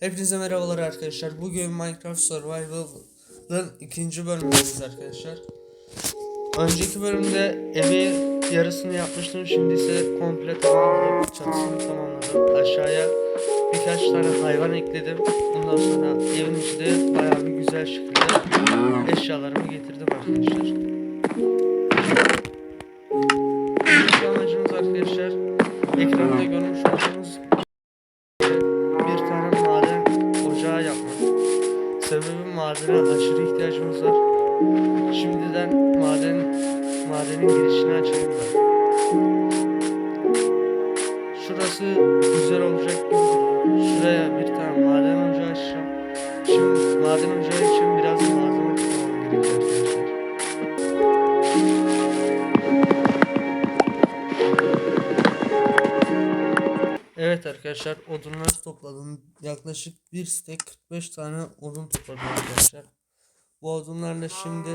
Hepinize merhabalar arkadaşlar. Bugün Minecraft Survival'ın ikinci bölümündeyiz arkadaşlar. Önceki bölümde evi yarısını yapmıştım. Şimdi ise komple tamamladım. Çatısını tamamladım. Aşağıya birkaç tane hayvan ekledim. Ondan sonra evin içinde bayağı bir güzel şekilde eşyalarımı getirdim arkadaşlar. Madenin girişini açayım ben. Şurası güzel olacak gibi. Şuraya bir tane maden ocağı açacağım. Şimdi maden ocağı için biraz malzeme tutmam gerekiyor arkadaşlar. Evet arkadaşlar odunları topladım. Yaklaşık bir stek 45 tane odun topladım arkadaşlar. Bu odunlarla şimdi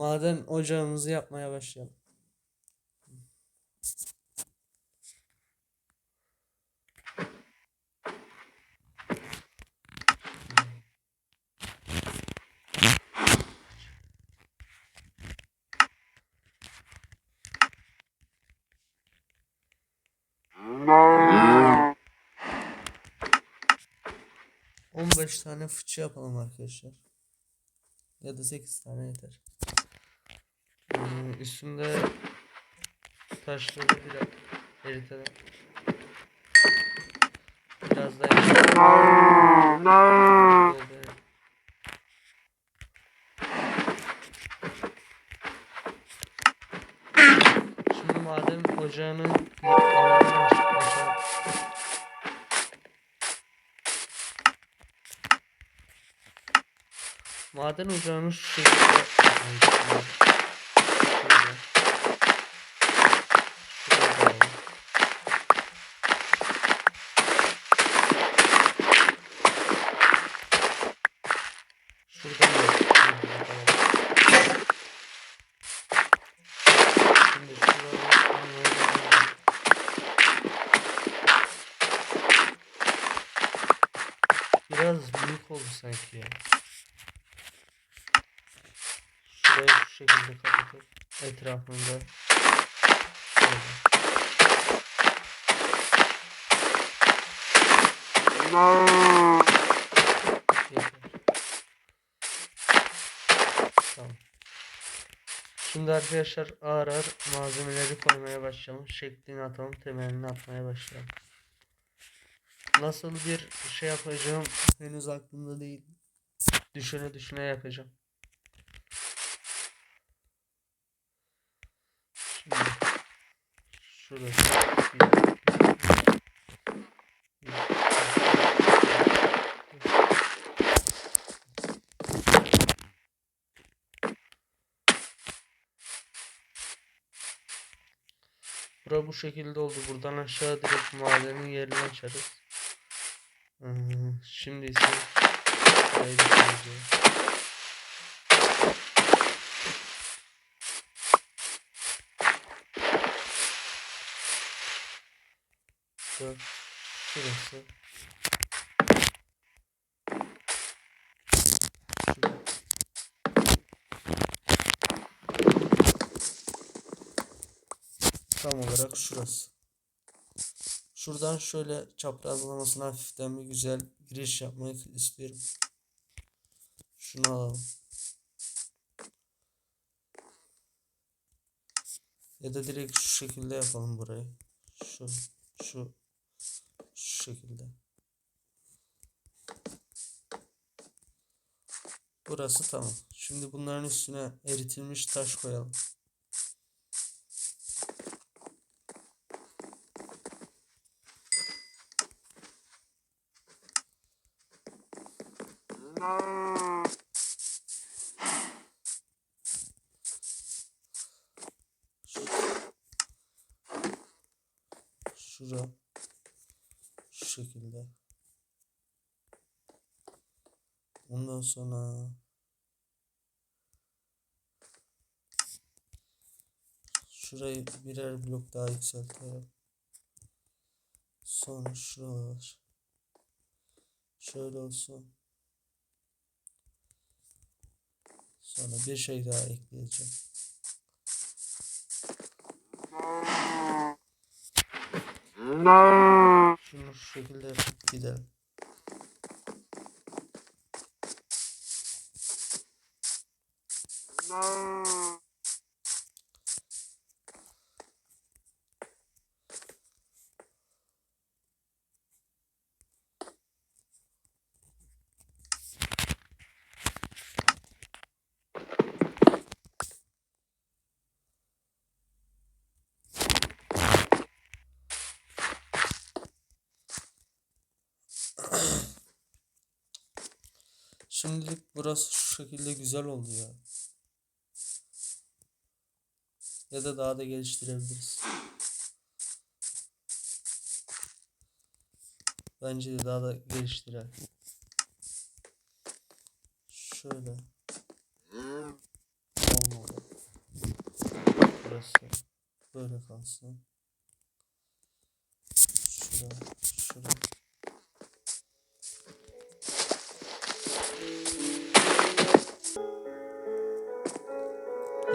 maden ocağımızı yapmaya başlayalım. On beş tane fıçı yapalım arkadaşlar. Ya da 8 tane yeter. Hmm, üstünde taşları biraz eritelim. Biraz da Şimdi maden ocağının alanını aç- açalım. Maden ocağını şu şekilde yapmayı düşünüyorum. Şöyle. Şuraya da alalım. Şuradan da. Şimdi devam Biraz büyük oldu sanki ya. Şurayı şu şekilde kapatıp etrafında şöyle. Yeter. Tamam. Şimdi arkadaşlar ağır ağır malzemeleri koymaya başlayalım. Şeklini atalım, temelini atmaya başlayalım. Nasıl bir şey yapacağım henüz aklımda değil. Düşüne düşüne yapacağım. Şimdi şurası bir- Bura bu şekilde oldu. Buradan aşağı direkt madenin yerini açarız. Şimdi ise. Şurası. Tam olarak şurası. Şuradan şöyle çaprazlamasına hafiften bir güzel giriş yapmak istiyorum. Şunu alalım. Ya da direkt şu şekilde yapalım burayı. Şu, şu, şu şekilde. Burası tamam. Şimdi bunların üstüne eritilmiş taş koyalım. Şura şu şekilde. Ondan sonra şurayı birer blok daha yükseltelim. Sonra şuralar. Şöyle olsun. Sonra bir şey daha ekleyeceğim. Şunu şu şekilde yapıp gidelim. Şimdilik burası şu şekilde güzel oldu ya. Ya da daha da geliştirebiliriz. Bence de daha da geliştirelim. Şöyle. Olmadı. Burası böyle kalsın.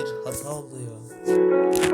Bir hata oldu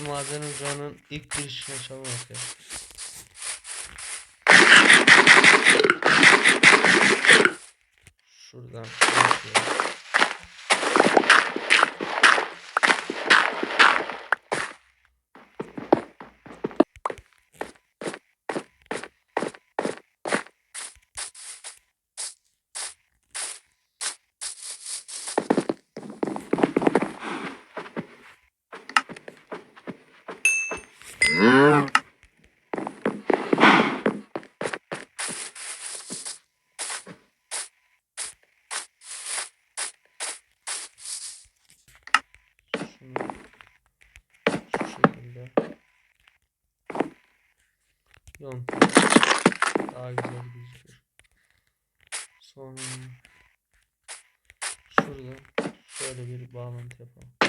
Biz de o sıra maden ocağının ilk girişini açalım arkadaşlar. Şuradan başlayalım. Şunu şu şekilde yontum daha güzel gözükür. Sonra şurada şöyle bir bağlantı yapalım.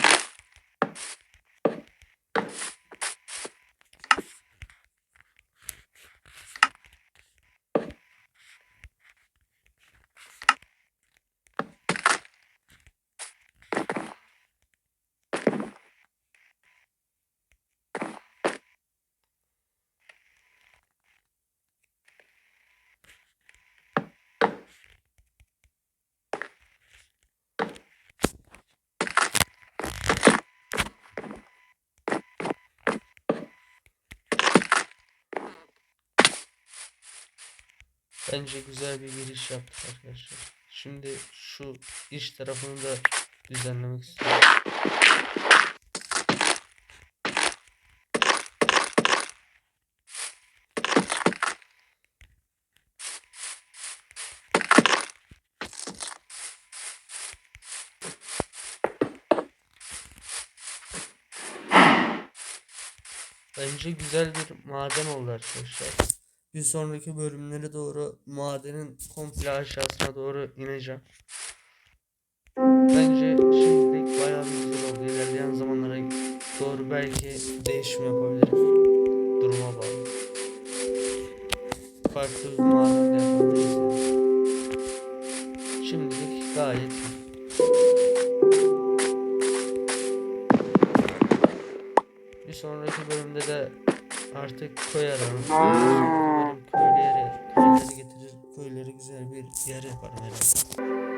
Bence güzel bir giriş yaptık arkadaşlar. Şimdi şu iç tarafını da düzenlemek istiyorum. Bence güzel bir maden oldu arkadaşlar. Bir sonraki bölümlere doğru madenin komple aşağısına doğru ineceğim. Bence şimdilik bayağı bir güzel oldu. İlerleyen zamanlara doğru belki değişim yapabilirim. Duruma bağlı. Farklı bir mağara yapabiliriz. Şimdilik gayet iyi. Bir sonraki bölümde de artık köy Umarım köylere, köyleri getirir, köyleri güzel bir yer yaparım herhalde.